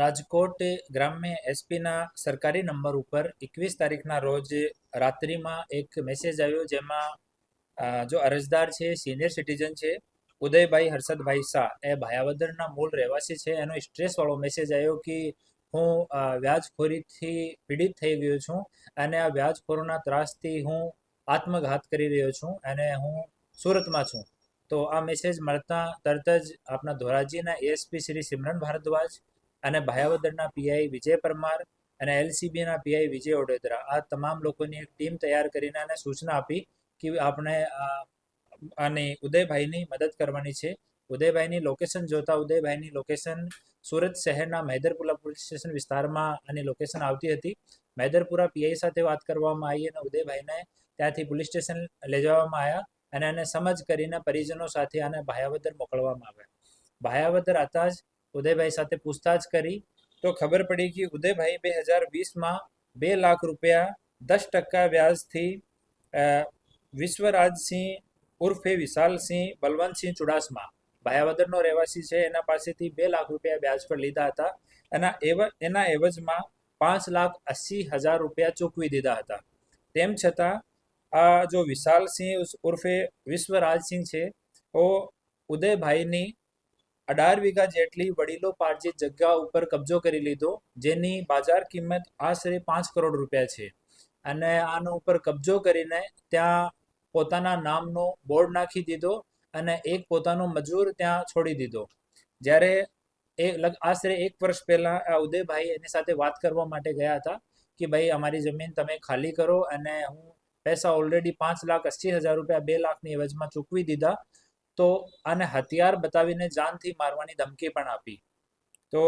રાજકોટ ગ્રામ્ય એસપીના સરકારી નંબર ઉપર એકવીસ તારીખના રોજ રાત્રિમાં એક મેસેજ આવ્યો જેમાં જો અરજદાર છે સિનિયર સિટીઝન છે, ઉદયભાઈ હર્ષદભાઈ શાહ, એ ભાયાવદરના મૂળ રહેવાસી છે. એનો સ્ટ્રેસવાળો મેસેજ આવ્યો કે હું વ્યાજખોરીથી પીડિત થઈ ગયો છું અને આ વ્યાજખોરોના ત્રાસથી હું આત્મઘાત કરી રહ્યો છું અને હું સુરતમાં છું. તો આ મેસેજ મળતા તરત જ આપણા ધોરાજીના એએસપી શ્રી સિમરન ભારદ્વાજ અને ભાયાવદરના પીઆઈ વિજય પરમાર અને એલસીબીના પીઆઈ વિજય ઓડેદરા. આ તમામ લોકોની એક ટીમ તૈયાર કરીને અને સૂચના આપી કે આપણે અને ઉદયભાઈની મદદ કરવાની છે. ઉદયભાઈની લોકેશન જોતા ઉદયભાઈની લોકેશન સુરત શહેરના મહેદરપુરા પોલીસ સ્ટેશન વિસ્તારમાં આની લોકેશન આવતી હતી. મહેદરપુરા પીઆઈ સાથે વાત કરવામાં આવી અને ઉદયભાઈને ત્યાંથી પોલીસ સ્ટેશન લઈ જવામાં આવ્યા અને એને સમજ કરીને પરિજનો સાથે આને ભાયાવદર મોકલવામાં આવ્યા. ભાયાવદર હતા જ ઉદયભાઈ સાથે પૂછતાછ કરી તો ખબર પડી કે ઉદયભાઈ બે હજાર વીસમાં બે લાખ રૂપિયા દસ ટકા વ્યાજથી અ, વિશ્વરાજસિંહ ઉર્ફે વિશાલસિંહ બલવંતસિંહ ચુડાસમા ભાયાવદરનો રહેવાસી છે એના પાસેથી બે લાખ રૂપિયા વ્યાજ પર લીધા હતા એના એવ એના એવજમાં પાંચ લાખ અસી હજાર રૂપિયા ચૂકવી દીધા હતા. તેમ છતાં આ જો વિશાલસિંહ ઉર્ફે વિશ્વરાજસિંહ છે ઓ ઉદયભાઈની અઢાર વીઘા જેટલી વડીલો પાર્જિત જગ્યા ઉપર કબજો કરી લીધો, જેની બાજાર કિંમત આશરે પાંચ કરોડ રૂપિયા છે. અને આનો ઉપર કબજો કરીને ત્યાં પોતાના નામનો બોર્ડ નાખી દીધો અને એક પોતાનો મજૂર ત્યાં છોડી દીધો. જ્યારે એ આશરે એક વર્ષ પહેલા આ ઉદયભાઈ એની સાથે વાત કરવા માટે ગયા હતા કે ભાઈ, અમારી જમીન તમે ખાલી કરો અને હું પૈસા ઓલરેડી પાંચ લાખ અસી હજાર રૂપિયા બે લાખની એવજમાં ચૂકવી દીધા. તો આને હથિયાર બતાવીને જાનથી મારવાની ધમકી પણ આપી. તો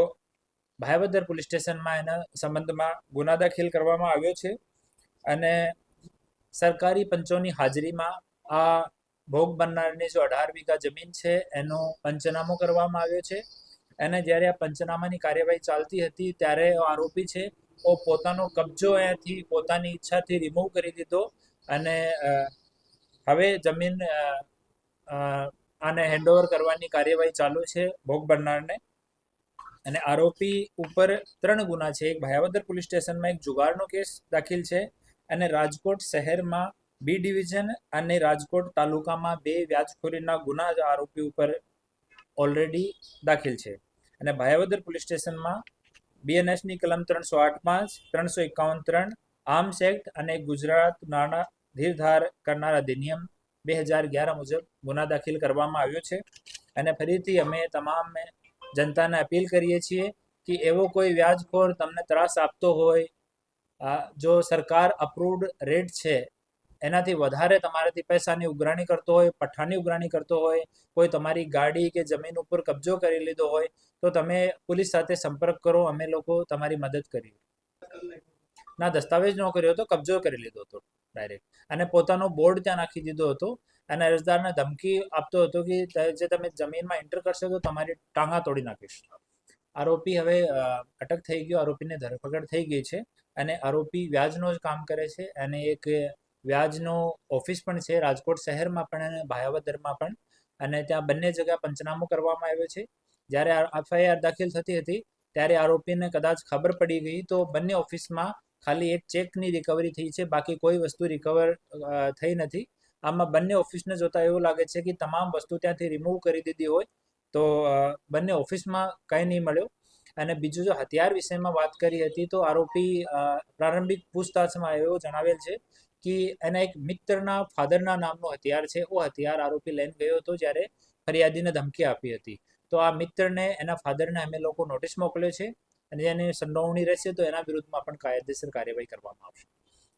ભાયવદર પોલીસ સ્ટેશનમાં એના સંબંધમાં ગુના દાખલ કરવામાં આવ્યો છે અને સરકારી પંચોની હાજરીમાં આ ભોગ બનનારની જો અઢાર વીઘા જમીન છે, એનો પંચનામો કરવામાં આવ્યો છે. અને જ્યારે આ પંચનામાની કાર્યવાહી ચાલતી હતી ત્યારે આરોપી છે, ઓ પોતાનો કબજો અહીંયાથી પોતાની ઈચ્છાથી રિમૂવ કરી દીધો અને હવે જમીન આને હેન્ડઓવર કરવાની કાર્યવાહી ચાલુ છે ભોગ બનનારને. અને આરોપી ઉપર ત્રણ ગુના છે. એક ભાયાવદર પોલીસ સ્ટેશનમાં એક જુગારનો કેસ દાખલ છે અને રાજકોટ શહેરમાં બી ડિવિઝન અને રાજકોટ તાલુકામાં બે વ્યાજખોરીના ગુના આરોપી ઉપર ઓલરેડી દાખલ છે. અને ભાયાવદર પોલીસ સ્ટેશનમાં બીએનએસની કલમ ત્રણસો આઠ પાંચ ત્રણસો એકાવન ત્રણ આર્મ્સ એક્ટ અને ગુજરાત નાણાં ધીરધાર કરનાર અધિનિયમ બે હજાર અગિયાર મુજબ ગુના દાખલ કરવામાં આવ્યો છે. અને ફરીથી અમે તમામ જનતાને અપીલ કરીએ છીએ કે એવો કોઈ વ્યાજખોર તમને ત્રાસ આપતો હોય જો સરકાર અપ્રુવડ રેટ છે, એનાથી વધારે તમારાથી પૈસાની ઉઘરાણી કરતો હોય પઠ્ઠાની ઉઘરાણી કરતો હોય, કોઈ તમારી ગાડી કે જમીન ઉપર કબજો કરી લીધો હોય, તો તમે પોલીસ સાથે સંપર્ક કરો, અમે લોકો તમારી મદદ કરીએ. ના, દસ્તાવેજ ન કર્યો હતો કબજો કરી લીધો હતો ડાયરેક્ટ અને પોતાનો બોર્ડ ત્યાં નાખી દીધો હતો. અને અરજદારને ધમકી આપતો હતો કે જે તમે જમીનમાં એન્ટર કરશો તો તમારી ટાંગા તોડી નાખીશ. આરોપી હવે અટક થઈ ગયો. આરોપીને ધરપકડ થઈ ગઈ છે. અને આરોપી વ્યાજનો જ કામ કરે છે. અને એક વ્યાજનો ઓફિસ પણ છે. રાજકોટ શહેરમાં પણ અને ભાયાવદરમાં પણ. અને ત્યાં બંને જગ્યા પંચનામું કરવામાં આવ્યો છે. જ્યારે એફઆઈઆર દાખલ થતી હતી, ત્યારે આરોપીને કદાચ ખબર પડી ગઈ તો બંને ઓફિસમાં ખાલી એક ચેકની રિકવરી થઈ છે, બાકી કોઈ વસ્તુ રિકવર થઈ નથી. આમાં બંને ઓફિસને જોતા એવું લાગે છે કે તમામ વસ્તુ ત્યાંથી રિમૂવ કરી દીધી હોય તો બંને ઓફિસમાં કંઈ નહીં મળ્યો. અને બીજું જો હથિયાર વિષયમાં વાત કરી હતી તો આરોપી પ્રારંભિક પૂછતાછમાં એવું જણાવેલ છે કે એના એક મિત્રના ફાધરના નામનું હથિયાર છે. એ હથિયાર આરોપી લઈને ગયો હતો જ્યારે ફરિયાદીને ધમકી આપી હતી. તો આ મિત્રને એના ફાધરને અમે લોકો નોટિસ મોકલ્યો છે. અને એને સંડોવણી રહેશે તો એના વિરુદ્ધમાં પણ કાયદેસર કાર્યવાહી કરવામાં આવશે.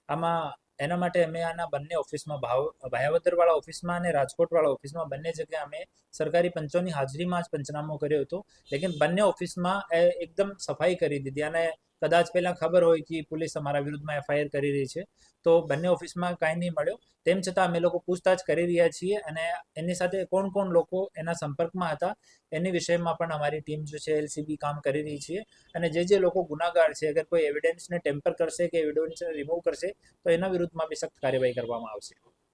આમાં એના માટે અમે આના બંને ઓફિસમાં ભાવ ભાયાવદરવાળા ઓફિસમાં અને રાજકોટવાળા ઓફિસમાં બંને જગ્યાએ અમે સરકારી પંચોની હાજરીમાં જ પંચનામો કર્યો હતો. લેકિન બંને ઓફિસમાં એ એકદમ સફાઈ કરી દીધી અને કદાચ પહેલાં ખબર હોય કે પોલીસ અમારા વિરુદ્ધમાં એફઆઈઆર કરી રહી છે, તો બંને ઓફિસમાં કાંઈ નહીં મળ્યો. તેમ છતાં અમે લોકો પૂછતાછ કરી રહ્યા છીએ અને એની સાથે કોણ કોણ લોકો એના સંપર્કમાં હતા, એની વિષયમાં પણ અમારી ટીમ જે છે, એલસીબી કામ કરી રહી છે. અને જે જે લોકો ગુનાગાર છે, અગર કોઈ એવિડન્સને ટેમ્પર કરશે કે એવિડન્સને રિમૂવ કરશે, તો એના વિરુદ્ધમાં બી સખ્ત કાર્યવાહી કરવામાં આવશે.